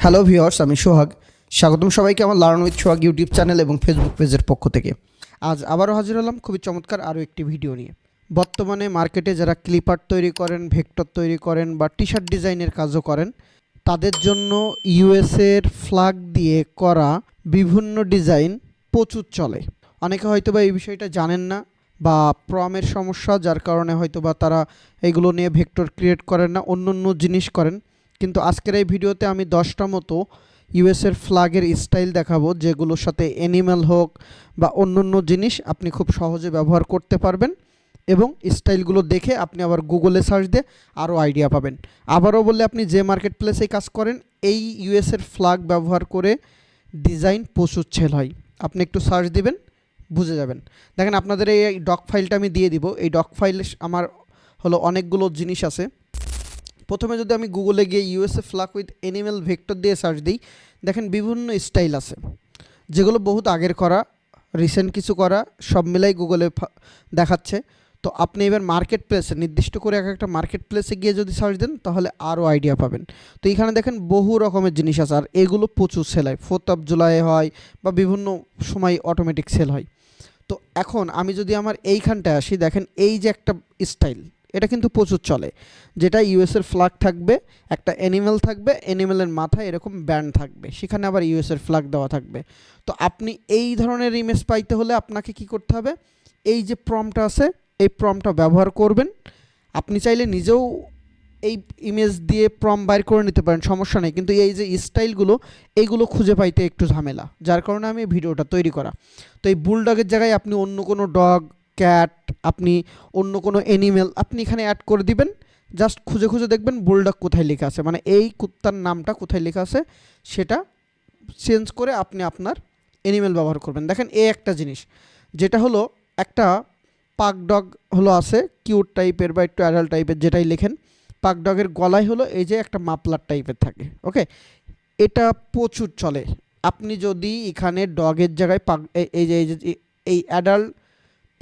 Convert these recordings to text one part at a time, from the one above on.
Hello viewers আমি সোহাগ। স্বাগতম সবাইকে আমার learn with Sohag YouTube channel এবং ফেসবুক পেজের পক্ষ থেকে। আজ আবারও হাজির হলাম খুবই চমৎকার আরও একটি ভিডিও নিয়ে। বর্তমানে মার্কেটে যারা ক্লিপার তৈরি করেন ভেক্টর তৈরি করেন বা টি শার্ট ডিজাইনের কাজও করেন, তাদের জন্য ইউএসের ফ্ল্যাগ দিয়ে করা বিভিন্ন ডিজাইন প্রচুর চলে। অনেকে হয়তো বা এই বিষয়টা জানেন না বা প্রমের সমস্যা, যার কারণে হয়তো বা তারা এগুলো নিয়ে ভেক্টর ক্রিয়েট করেন না অন্য অন্য জিনিস করেন। কিন্তু আজকের এই ভিডিওতে আমি দশটা মতো ইউএসের ফ্ল্যাগের স্টাইল দেখাবো, যেগুলোর সাথে অ্যানিম্যাল হোক বা অন্য অন্য জিনিস আপনি খুব সহজে ব্যবহার করতে পারবেন এবং স্টাইলগুলো দেখে আপনি আবার গুগলে সার্চ দিয়ে আরও আইডিয়া পাবেন। আবারও বললে আপনি যে মার্কেট প্লেসে কাজ করেন, এই ইউএসের ফ্ল্যাগ ব্যবহার করে ডিজাইন প্রচুর ছেল হয়। আপনি একটু সার্চ দিবেন, বুঝে যাবেন। দেখেন আপনাদের এই ডক ফাইলটা আমি দিয়ে দিব। এই ডক ফাইল আমার হলো অনেকগুলো জিনিস আছে। প্রথমে যদি আমি গুগলে গিয়ে USA flag with animal vector দিয়ে সার্চ দিই, দেখেন বিভিন্ন স্টাইল আছে। যেগুলো বহুত আগের করা রিসেন্ট কিছু করা, সব মিলাই গুগলে দেখাচ্ছে। তো আপনি এবার মার্কেট প্লেসে নির্দিষ্ট করে এক একটা মার্কেট প্লেসে গিয়ে যদি সার্চ দেন, তাহলে আরও আইডিয়া পাবেন। তো এখানে দেখেন বহু রকমের জিনিস আছে, আর এগুলো প্রচুর সেল হয়। ফোর্থ অফ জুলাই হয় বা বিভিন্ন সময় অটোমেটিক সেল হয়। তো এখন আমি যদি আমার এইখানটায় আসি, দেখেন এই যে একটা স্টাইল এটা কিন্তু প্রচুর চলে। যেটা ইউএসের ফ্ল্যাগ থাকবে, একটা অ্যানিমেল থাকবে অ্যানিমেলের মাথায় এরকম ব্যান্ড থাকবে। সেখানে আবার ইউএসের ফ্ল্যাগ দেওয়া থাকবে। তো আপনি এই ধরনের ইমেজ পাইতে হলে আপনাকে কি করতে হবে? এই যে প্রমটা আছে, এই প্রমটা ব্যবহার করবেন। আপনি চাইলে নিজেও এই ইমেজ দিয়ে প্রম বাইর করে নিতে পারেন, সমস্যা নেই। কিন্তু এই যে স্টাইলগুলো এইগুলো খুঁজে পাইতে একটু ঝামেলা। যার কারণে আমি ভিডিওটা তৈরি করা। তো এই বুলডগের জায়গায় আপনি অন্য কোনো ডগ ক্যাট আপনি অন্য কোনো অ্যানিমেল আপনি এখানে অ্যাড করে দিবেন। জাস্ট খুঁজে খুঁজে দেখবেন বুলডগ কোথায় লেখা আছে। মানে এই কুত্তার নামটা কোথায় লেখা আছে, সেটা চেঞ্জ করে আপনি আপনার অ্যানিমেল ব্যবহার করবেন। দেখেন এই একটা জিনিস, যেটা হলো একটা পাক ডগ হলো আছে কিউট টাইপের বা একটু অ্যাডাল্ট টাইপের যেটাই লেখেন, পাক ডগের গলায় হলো এই যে একটা মাপলার টাইপের থাকে ওকে এটা প্রচুর চলে। আপনি যদি এখানে ডগের জায়গায় পাক, এই যে এই যে, এই অ্যাডাল্ট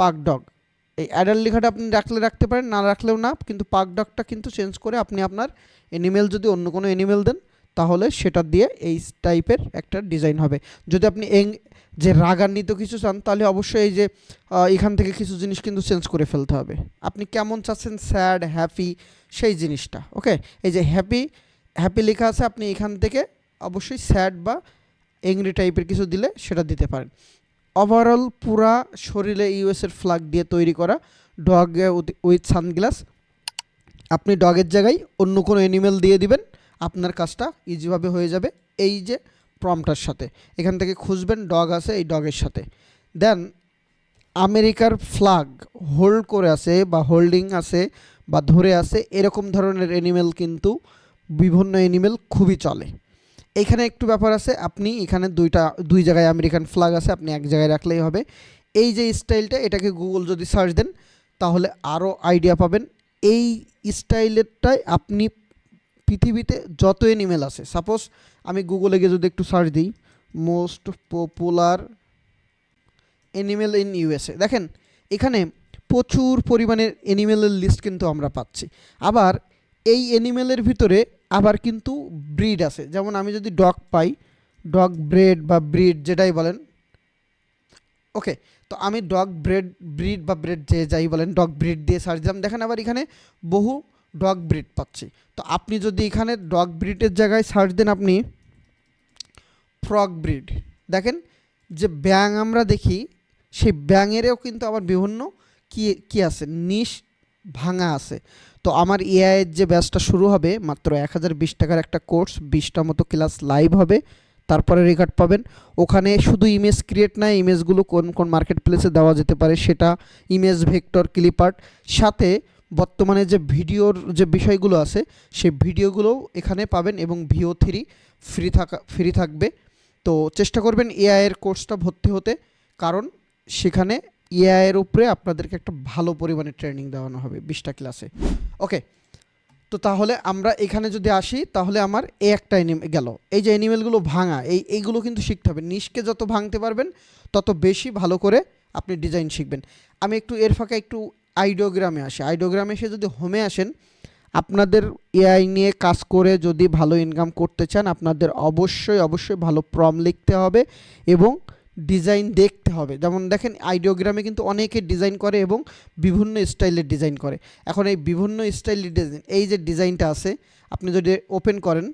পাক ডগ এই অ্যাডাল্ট লেখাটা আপনি রাখলে রাখতে পারেন, না রাখলেও না, কিন্তু পাক ডগটা কিন্তু চেঞ্জ করে আপনি আপনার অ্যানিমেল যদি অন্য কোনো অ্যানিমেল দেন, তাহলে সেটা দিয়ে এই টাইপের একটা ডিজাইন হবে। যদি আপনি এং যে রাগান্বিত কিছু চান, তাহলে অবশ্যই এই যে এখান থেকে কিছু জিনিস কিন্তু চেঞ্জ করে ফেলতে হবে। আপনি কেমন চাচ্ছেন স্যাড হ্যাপি সেই জিনিসটা ওকে এই যে হ্যাপি হ্যাপি লেখা আছে, আপনি এখান থেকে অবশ্যই স্যাড বা এংরি টাইপের কিছু দিলে সেটা দিতে পারেন। ওভারঅল পুরা শরীরে ইউএসের ফ্ল্যাগ দিয়ে তৈরি করা ডগ উইথ সানগ্লাস আপনি ডগের জায়গায় অন্য কোনো অ্যানিমেল দিয়ে দিবেন, আপনার কাজটা ইজিভাবে হয়ে যাবে এই যে প্রমটার সাথে। এখান থেকে খুঁজবেন ডগ আছে এই ডগের সাথে। দেন আমেরিকার ফ্ল্যাগ হোল্ড করে আছে বা হোল্ডিং আছে বা ধরে আছে এরকম ধরনের অ্যানিমেল কিন্তু বিভিন্ন অ্যানিমেল খুবই চলে। এখানে একটু ব্যাপার আছে, আপনি এখানে দুইটা, দুই জায়গায় আমেরিকান ফ্ল্যাগ আছে, আপনি এক জায়গায় রাখলেই হবে। এই যে স্টাইলটা এটাকে গুগল যদি সার্চ দেন, তাহলে আরও আইডিয়া পাবেন। এই স্টাইলেরটাই আপনি পৃথিবীতে যত এনিমেল আছে সাপোজ আমি গুগলে গিয়ে যদি একটু সার্চ দিই most popular animal in USA দেখেন, এখানে প্রচুর পরিমাণের অ্যানিমেলের লিস্ট কিন্তু আমরা পাচ্ছি। আবার এই অ্যানিমেলের ভিতরে আবার কিন্তু ব্রিড আছে। যেমন আমি যদি ডগ পাই ডগ ব্রেড বা ব্রিড যেটাই বলেন ওকে তো আমি ডগ ব্রেড ব্রিড বা ব্রেড যে যাই বলেন ডগ ব্রিড দিয়ে সার্চ দিলাম। দেখেন আবার এখানে বহু ডগ ব্রিড পাচ্ছি। তো আপনি যদি এখানে ডগ ব্রিডের জায়গায় সার্চ দেন আপনি ফ্রগ ব্রিড দেখেন যে ব্যাং আমরা দেখি, সেই ব্যাঙেরও কিন্তু আবার বিভিন্ন কি কি আছে? নিশ ভাঙা আছে। তো আমার এআইয়ের যে ব্যাচটা শুরু হবে, মাত্র এক হাজার বিশ টাকার একটা কোর্স বিশটা মতো ক্লাস লাইভ হবে, তারপরে রেকর্ড পাবেন। ওখানে শুধু ইমেজ ক্রিয়েট না ইমেজগুলো কোন কোন মার্কেট প্লেসে দেওয়া যেতে পারে, সেটা ইমেজ ভেক্টর ক্লিপার্ট সাথে বর্তমানে যে ভিডিওর যে বিষয়গুলো আছে, সেই ভিডিওগুলোও এখানে পাবেন এবং ভিও থ্রি ফ্রি থাকা ফ্রি থাকবে। তো চেষ্টা করবেন এআইয়ের কোর্সটা ভর্তি হতে, কারণ সেখানে এআইয়ের উপরে আপনাদেরকে একটা ভালো পরিমাণে ট্রেনিং দেওয়ানো হবে বিশটা ক্লাসে ওকে তো তাহলে আমরা এখানে যদি আসি, তাহলে আমার এই একটা এনিমে গেল। এই যে অ্যানিমেলগুলো ভাঙা, এই এইগুলো কিন্তু শিখতে হবে। নিশকে যত ভাঙতে পারবেন, তত বেশি ভালো করে আপনি ডিজাইন শিখবেন। আমি একটু এর ফাঁকে একটু আইডিওগ্রামে আসি। আইডিওগ্রামে এসে যদি হোমে আসেন, আপনাদের এআই নিয়ে কাজ করে যদি ভালো ইনকাম করতে চান, আপনাদের অবশ্যই অবশ্যই ভালো প্রম লিখতে হবে এবং ডিজাইন দেখতে হবে। যেমন দেখেন আইডিওগ্রামে কিন্তু অনেকে ডিজাইন করে এবং বিভিন্ন স্টাইলের ডিজাইন করে। এখন এই বিভিন্ন স্টাইলের ডিজাইন এই যে ডিজাইনটা আছে, আপনি যদি ওপেন করেন,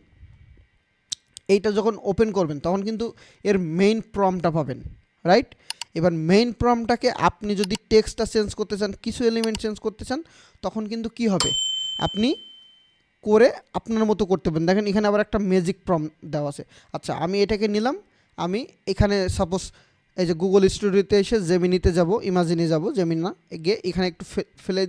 এইটা যখন ওপেন করবেন, তখন কিন্তু এর মেইন প্রমটা পাবেন রাইট এবার মেইন প্রমটাকে আপনি যদি টেক্সটটা চেঞ্জ করতে চান, কিছু এলিমেন্ট চেঞ্জ করতে চান, তখন কিন্তু কি হবে? আপনি করে আপনার মতো করতে পারেন দেখেন, এখানে আবার একটা ম্যাজিক প্রম দেওয়া আছে। আচ্ছা আমি এটাকে নিলাম আমি এখানে সাপোজ এই যে গুগল স্টুডিওতে এসে জেমিনিতে যাব ইমাজিনে যাব জেমিনা গিয়ে এখানে একটু ফেলে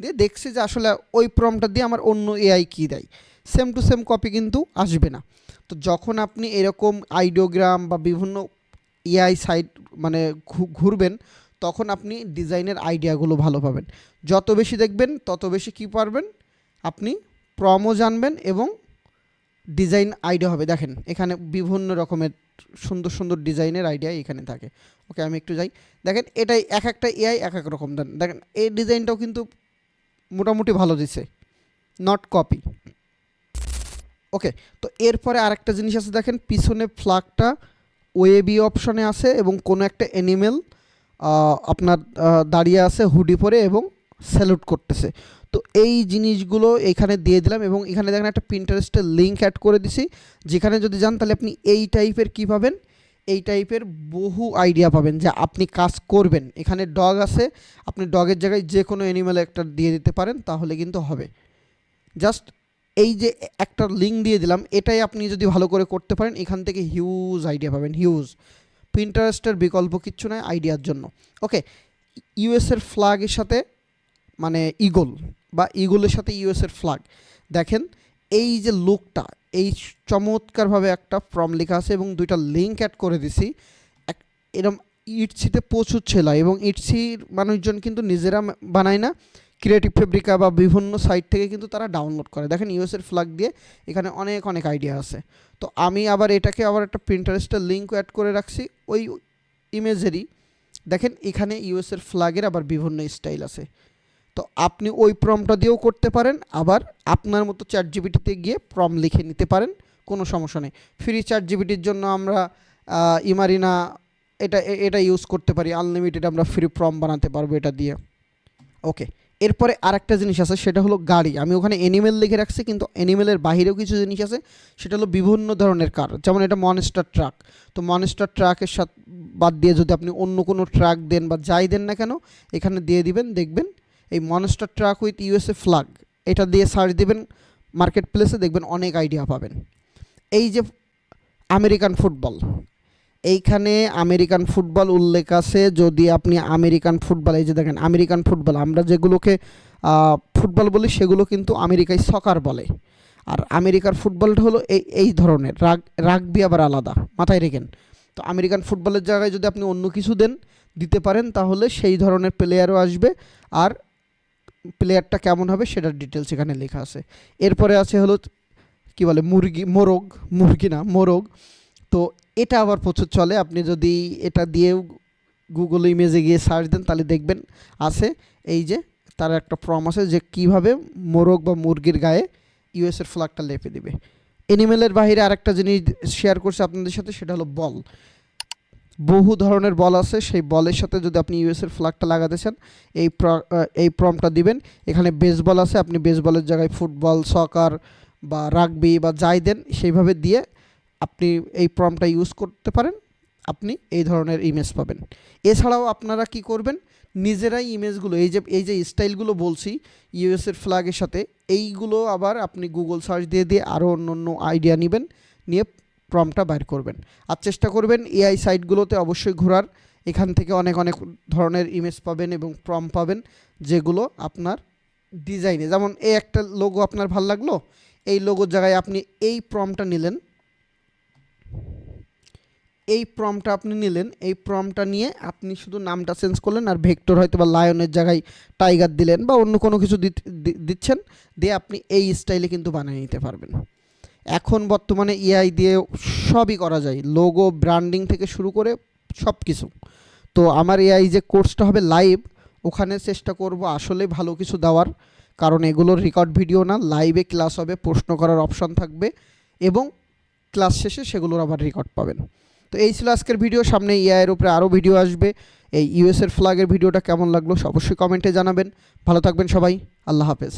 দিয়ে দেখছি যে আসলে ওই প্রমটা দিয়ে আমার অন্য এআই কী দেয়। সেম টু সেম কপি কিন্তু আসবে না। তো যখন আপনি এরকম আইডিওগ্রাম বা বিভিন্ন এআই সাইট মানে ঘুরবেন, তখন আপনি ডিজাইনের আইডিয়াগুলো ভালো পাবেন। যত বেশি দেখবেন, তত বেশি কি পারবেন? আপনি প্রমও জানবেন এবং ডিজাইন আইডিয়া হবে। দেখেন, এখানে বিভিন্ন রকমের সুন্দর সুন্দর ডিজাইনের আইডিয়া এখানে থাকে। ওকে, আমি একটু যাই। দেখেন, এটাই এক একটা এআই এক এক রকম। দেন, দেখেন, এই ডিজাইনটাও কিন্তু মোটামুটি ভালো দিছে। নট কপি ওকে, তো এরপরে আরেকটা জিনিস আছে। দেখেন, পিছনে ফ্ল্যাগটা ওয়েবি অপশনে আছে এবং কোনো একটা অ্যানিমেল আপনার দাঁড়িয়ে আছে হুডি পরে এবং স্যালুট করতেছে। তো এই জিনিসগুলো এখানে দিয়ে দিলাম এবং এখানে দেখেন একটা প্রিন্টারেস্টের লিঙ্ক অ্যাড করে দিছি। যেখানে যদি যান তাহলে আপনি এই টাইপের কী পাবেন? এই টাইপের বহু আইডিয়া পাবেন যে আপনি কাজ করবেন। এখানে ডগ আছে, আপনি ডগের জায়গায় যে কোনো অ্যানিমেল একটা দিয়ে দিতে পারেন, তাহলে কিন্তু হবে। জাস্ট এই যে একটা লিঙ্ক দিয়ে দিলাম, এটাই আপনি যদি ভালো করে করতে পারেন, এখান থেকে হিউজ আইডিয়া পাবেন হিউজ প্রিন্টারেস্টের বিকল্প কিচ্ছু নয় আইডিয়ার জন্য। ওকে ইউএসের ফ্ল্যাগের সাথে মানে ইগল বা ইগলের সাথে ইউএসের ফ্ল্যাগ দেখেন, এই যে লুকটা এই চমৎকারভাবে একটা ফর্ম লেখা আছে এবং দুইটা লিঙ্ক অ্যাড করে দিছি। এক, এরম ইটসিতে প্রচুর ছেলা এবং ইটসির মানুষজন কিন্তু নিজেরা বানায় না। ক্রিয়েটিভ ফেব্রিকা বা বিভিন্ন সাইট থেকে কিন্তু তারা ডাউনলোড করে। দেখেন, ইউএসের ফ্ল্যাগ দিয়ে এখানে অনেক অনেক আইডিয়া আছে। তো আমি আবার এটাকে আবার একটা প্রিন্টারেস্টের লিঙ্ক অ্যাড করে রাখছি। ওই ইমেজেরই দেখেন, এখানে ইউএসের ফ্ল্যাগের আবার বিভিন্ন স্টাইল আছে। তো আপনি ওই প্রমটা দিয়েও করতে পারেন, আবার আপনার মতো চ্যাট জিবিটিতে গিয়ে প্রম লিখে নিতে পারেন, কোনো সমস্যা নেই। ফ্রি চ্যাট জিবিটির জন্য আমরা ইমারিনা এটা এটা ইউজ করতে পারি আনলিমিটেড আমরা ফ্রি প্রম বানাতে পারব এটা দিয়ে। ওকে এরপরে আরেকটা জিনিস আছে, সেটা হলো গাড়ি। আমি ওখানে অ্যানিমেল লিখে রাখছি, কিন্তু অ্যানিমেলের বাইরেও কিছু জিনিস আছে, সেটা হলো বিভিন্ন ধরনের কার যেমন এটা মনস্টার ট্রাক তো মনস্টার ট্রাকের সাথে, বাদ দিয়ে যদি আপনি অন্য কোনো ট্রাক দেন বা যাই দেন না কেন, এখানে দিয়ে দিবেন, দেখবেন এই monster truck with USA flag এটা দিয়ে সার্চ দেবেন মার্কেট প্লেসে দেখবেন অনেক আইডিয়া পাবেন। এই যে আমেরিকান ফুটবল, এইখানে আমেরিকান ফুটবল উল্লেখ আছে, যদি আপনি আমেরিকান ফুটবল, এই যে দেখেন আমেরিকান ফুটবল, আমরা যেগুলোকে ফুটবল বলি সেগুলো কিন্তু আমেরিকায় সকার বলে। আর আমেরিকার ফুটবলটা হলো এই এই ধরনের, রাগ, রাগবি আবার আলাদা, মাথায় রেখেন। তো আমেরিকান ফুটবলের জায়গায় যদি আপনি অন্য কিছু দেন, দিতে পারেন, তাহলে সেই ধরনের প্লেয়ারও আসবে। আর প্লেয়ারটা কেমন হবে সেটার ডিটেলস এখানে লেখা আছে। এরপরে আছে হলো, কি বলে, মুরগি, মোরগ, মুরগি না, মোরগ। তো এটা আবার প্রচুর চলে। আপনি যদি এটা দিয়েও গুগল ইমেজে গিয়ে সার্চ দেন, তাহলে দেখবেন আছে। এই যে, তার একটা ফর্ম আছে যে কীভাবে মোরগ বা মুরগির গায়ে ইউএসের ফ্ল্যাগটা লেপে দিবে। এনিমেলের বাইরে আরেকটা জিনিস শেয়ার করছে আপনাদের সাথে, সেটা হলো বল বহু ধরনের বল আছে। সেই বলের সাথে যদি আপনি ইউএসের ফ্ল্যাগটা লাগাতে চান, এই এই প্রমটা দিবেন। এখানে বেসবল আছে, আপনি বেসবলের জায়গায় ফুটবল সকার বা রাগবি বা যাই দেন, সেইভাবে দিয়ে আপনি এই প্রমটা ইউজ করতে পারেন। আপনি এই ধরনের ইমেজ পাবেন। এছাড়াও আপনারা কি করবেন? নিজেরাই ইমেজগুলো এই যে এই যে স্টাইলগুলো বলছি ইউএসের ফ্ল্যাগের সাথে, এইগুলো আবার আপনি গুগল সার্চ দিয়ে দিয়ে আরও অন্য অন্য আইডিয়া নেবেন। নিয়ে প্রমটা বাইর করবেন। আর চেষ্টা করবেন এআই সাইটগুলোতে অবশ্যই ঘোরার। এখান থেকে অনেক অনেক ধরনের ইমেজ পাবেন এবং প্রম পাবেন, যেগুলো আপনার ডিজাইনে যেমন এই একটা লোগো আপনার ভালো লাগল? এই লোগোর জায়গায় আপনি এই প্রমটা নিলেন। এই প্রমটা আপনি নিলেন। এই প্রমটা নিয়ে আপনি শুধু নামটা চেঞ্জ করলেন আর ভেক্টর হয়তো বা লায়নের জায়গায় টাইগার দিলেন বা অন্য কোনো কিছু দিচ্ছেন। দিয়ে আপনি এই স্টাইলে কিন্তু বানিয়ে নিতে পারবেন। এখন বর্তমানে এআই দিয়ে সবই করা যায়। লোগো ব্র্যান্ডিং থেকে শুরু করে সব কিছু তো আমার এআই যে কোর্সটা হবে লাইভ ওখানে চেষ্টা করব আসলে ভালো কিছু দেওয়ার। কারণ এগুলোর রেকর্ড ভিডিও না লাইভে ক্লাস হবে, প্রশ্ন করার অপশন থাকবে এবং ক্লাস শেষে সেগুলোর আবার রেকর্ড পাবেন। তো এই ছিল আজকের ভিডিও সামনে ইআইয়ের উপরে আরও ভিডিও আসবে। এই ইউএসের ফ্ল্যাগের ভিডিওটা কেমন লাগল, অবশ্যই কমেন্টে জানাবেন। ভালো থাকবেন সবাই, আল্লাহ হাফেজ।